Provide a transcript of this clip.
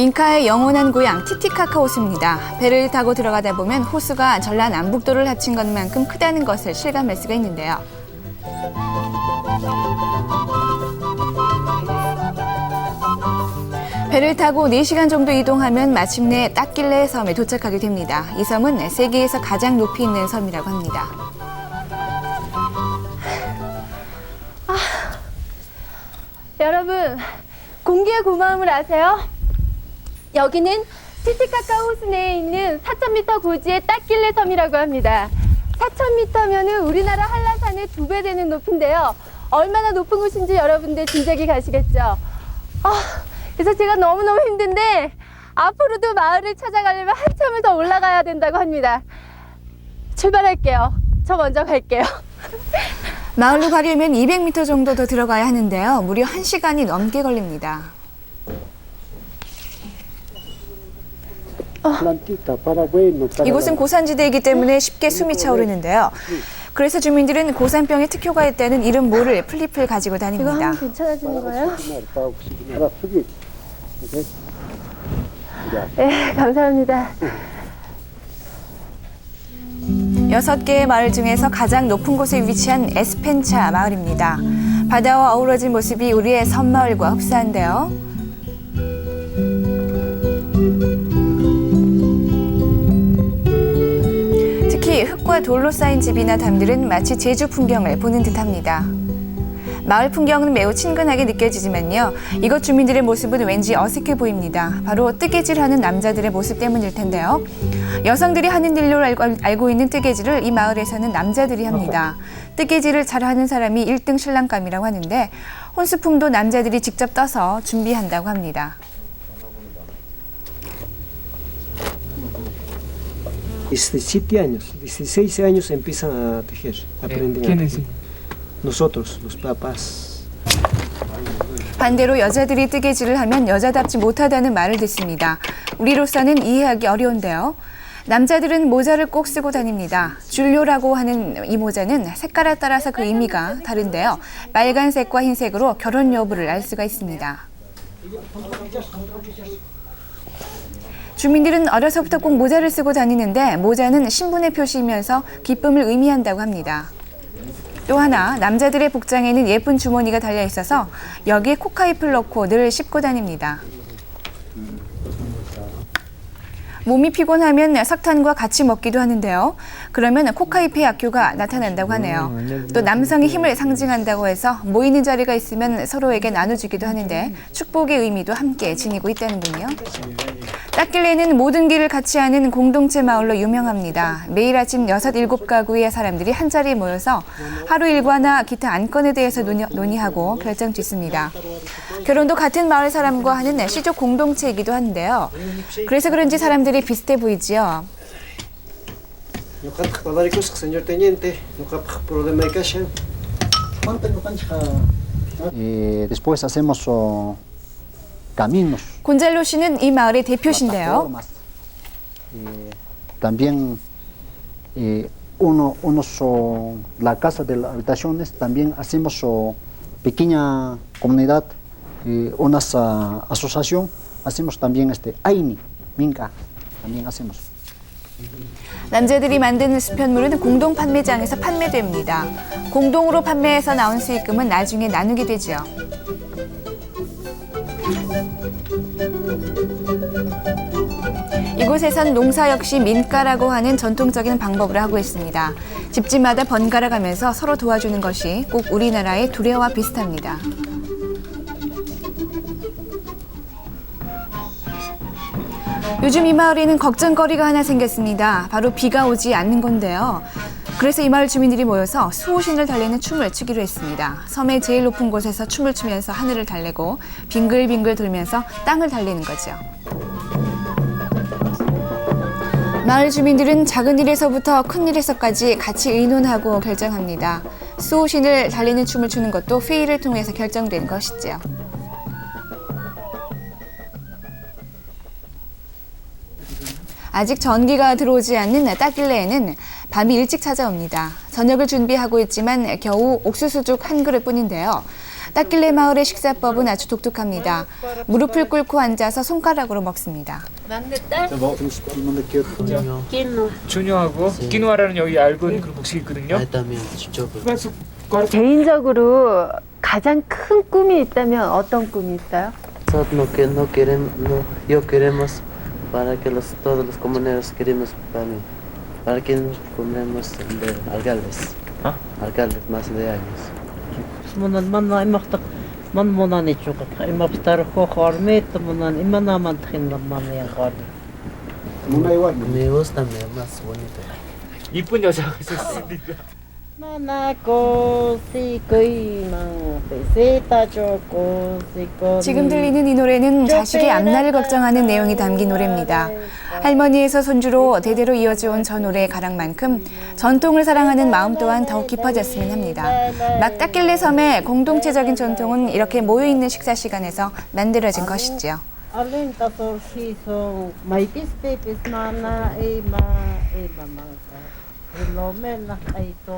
잉카의 영원한 고향 티티카카 호수입니다. 배를 타고 들어가다 보면 호수가 전라 남북도를 합친 것만큼 크다는 것을 실감할 수가 있는데요. 배를 타고 4시간 정도 이동하면 마침내 딱길레 섬에 도착하게 됩니다. 이 섬은 세계에서 가장 높이 있는 섬이라고 합니다. 여러분, 공기의 고마움을 아세요? 여기는 티티카카 호수 내에 있는 4,000m 고지의 딱길레 섬이라고 합니다. 4,000m면은 우리나라 한라산의 두 배 되는 높이인데요. 얼마나 높은 곳인지 여러분들 짐작이 가시겠죠? 아, 그래서 제가 너무너무 힘든데 앞으로도 마을을 찾아가려면 한참을 더 올라가야 된다고 합니다. 출발할게요. 저 먼저 갈게요. 마을로 가려면 200m 정도 더 들어가야 하는데요. 무려 1시간이 넘게 걸립니다. 이곳은 고산지대이기 때문에 쉽게 숨이 차오르는데요. 그래서 주민들은 고산병에 특효가 있다는 이름 모를 플립을 가지고 이거 다닙니다. 하면 괜찮아지는 거예요? 네, 감사합니다. 여섯 개의 마을 중에서 가장 높은 곳에 위치한 에스펜차 마을입니다. 바다와 어우러진 모습이 우리의 섬마을과 흡사한데요. 특히 흙과 돌로 쌓인 집이나 담들은 마치 제주 풍경을 보는 듯합니다. 마을 풍경은 매우 친근하게 느껴지지만요. 이곳 주민들의 모습은 왠지 어색해 보입니다. 바로 뜨개질하는 남자들의 모습 때문일 텐데요. 여성들이 하는 일로 알고, 있는 뜨개질을 이 마을에서는 남자들이 합니다. 뜨개질을 잘하는 사람이 1등 신랑감이라고 하는데 혼수품도 남자들이 직접 떠서 준비한다고 합니다. 17 años 16 años empiezan a tejer aprenden a ¿Quién tejer. es? nosotros los papás 반대로 여자들이 뜨개질을 하면 여자답지 못하다는 말을 듣습니다. 우리로서는 이해하기 어려운데요. 남자들은 모자를 꼭 쓰고 다닙니다. 줄료라고 하는 이 모자는 색깔에 따라서 그 의미가 다른데요. 빨간색과 흰색으로 결혼 여부를 알 수가 있습니다. 주민들은 어려서부터 꼭 모자를 쓰고 다니는데 모자는 신분의 표시이면서 기쁨을 의미한다고 합니다. 또 하나 남자들의 복장에는 예쁜 주머니가 달려 있어서 여기에 코카잎을 넣고 늘 씹고 다닙니다. 몸이 피곤하면 석탄과 같이 먹기도 하는데요. 그러면 코카잎의 약효가 나타난다고 하네요. 또 남성의 힘을 상징한다고 해서 모이는 자리가 있으면 서로에게 나눠주기도 하는데 축복의 의미도 함께 지니고 있다는군요. 딱길레는 모든 길을 같이 하는 공동체 마을로 유명합니다. 매일 아침 여섯 일곱 가구의 사람들이 한 자리에 모여서 하루 일과나 기타 안건에 대해서 논의, 논의하고 결정 짓습니다. 결혼도 같은 마을 사람과 하는 시족 공동체이기도 한데요. 그래서 그런지 사람들이 비슷해 보이지요. Ñuqataq tadarikushaq señor teniente, ñuqapaq problema kashan. Eh, después hacemos oh, caminos. 곤잘로 씨는 이 마을의 대표신데요. plataformas. Eh, también eh, uno, unos, oh, la casa de las habitaciones, también hacemos oh, pequeña comunidad, eh, unas ah, asociación, hacemos también este AINI, Minca, También hacemos. 남자들이 만드는 수편물은 공동 판매장에서 판매됩니다. 공동으로 판매해서 나온 수익금은 나중에 나누게 되죠. 이곳에선 농사 역시 민가라고 하는 전통적인 방법을 하고 있습니다. 집집마다 번갈아 가면서 서로 도와주는 것이 꼭 우리나라의 두레와 비슷합니다. 요즘 이 마을에는 걱정거리가 하나 생겼습니다. 바로 비가 오지 않는 건데요. 그래서 이 마을 주민들이 모여서 수호신을 달리는 춤을 추기로 했습니다. 섬의 제일 높은 곳에서 춤을 추면서 하늘을 달래고 빙글빙글 돌면서 땅을 달리는 거죠. 마을 주민들은 작은 일에서부터 큰 일에서까지 같이 의논하고 결정합니다. 수호신을 달리는 춤을 추는 것도 회의를 통해서 결정된 것이죠. 아직 전기가 들어오지 않는 따길레에는 밤이 일찍 찾아옵니다. 저녁을 준비하고 있지만 겨우 옥수수죽 한 그릇뿐인데요. 따길레 마을의 식사법은 아주 독특합니다. 무릎을 꿇고 앉아서 손가락으로 먹습니다. 준유하고 끼누아라는 여기 얇은 그런 곡식이 있거든요. 개인적으로 가장 큰 꿈이 있다면 어떤 꿈이 있어요? para que los, todos los comuneros queremos para, para que nos comemos de alcaldes. Alcaldes más de años. Me gusta más bonito. Y 지금 들리는 이 노래는 자식의 앞날을 걱정하는 내용이 담긴 노래입니다. 할머니에서 손주로 대대로 이어져온 저 노래의 가락만큼 전통을 사랑하는 마음 또한 더욱 깊어졌으면 합니다. 막따길레 섬의 공동체적인 전통은 이렇게 모여있는 식사 시간에서 만들어진 것이지요.